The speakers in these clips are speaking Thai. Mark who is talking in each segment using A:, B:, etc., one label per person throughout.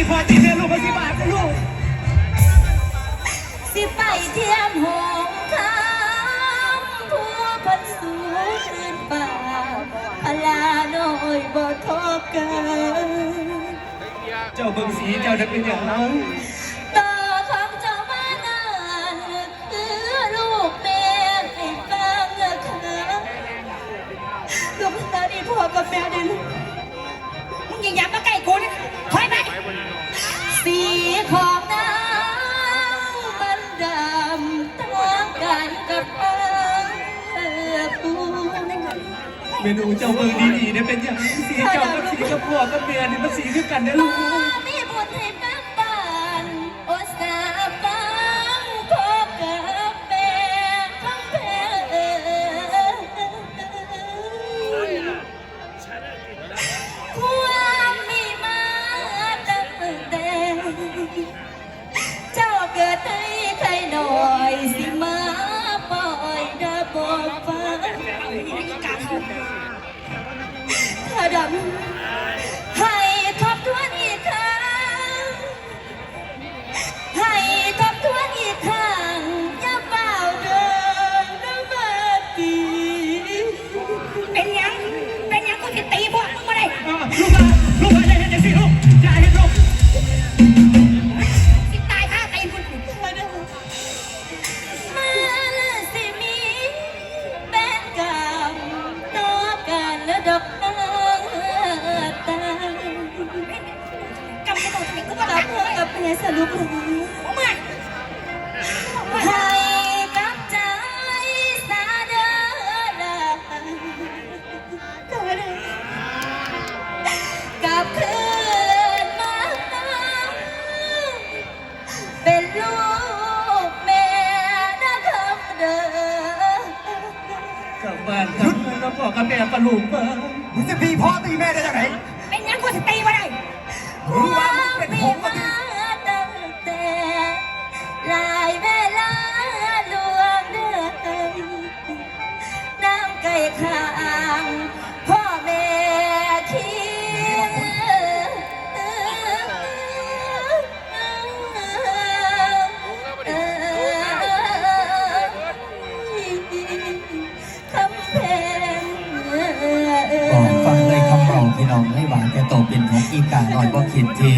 A: ตีพอตีแม่ลูกมาสิบาทนลูก
B: สิไปเทียมหงคำทั่วพันสูคืนป่าพลาน้อยบ่ทอกัน
A: เจ้าเบิ่งสีเจ้าจะเป็นอย่างนั้น
B: ต่อของเจ้ามานานคือลูกแม่ให้ฟังค่ะลูกตาดีพ่อกับแม่ได้ลูก ทั้งกันกับเอ่อปู
A: เมนูเจ้าเบิ่งดีๆเนี่ยเป็นอย่างนั้นสีเจ้ากับสีกับพ่อกับแม่นี่มันสีคือกันนะลูก
B: มีบุญให้แม่บ้านโอสาฟังพ่อกับแม่ทั้งแพ้ความมีมาตั้งแต่ ถ้าดำ ด
A: อกน้ำ
B: ตา
C: กำกระโดดตีกูมา
B: กั
C: ได้
B: บเพื่อกับเพื่อสรุปแล้ว
C: มึงมา
B: ให้กับใจสาเดอดากับคืนมาเป็นลูกแม่นะคำเดิม
A: กลับบ้านกับเมือง กับพ่อกับแม่ปะลูกเบิ่ง
D: มึงจะตีพ่อตีแม่ได้ยังไง
C: เป็นหยังกูจะตีมาได้
D: มึงว่ามึงเป็นหงส์มา น้องให้หวานแต่โตเป็นของอีกาหน่อยบ่คิดที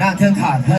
D: นางเทิงขาด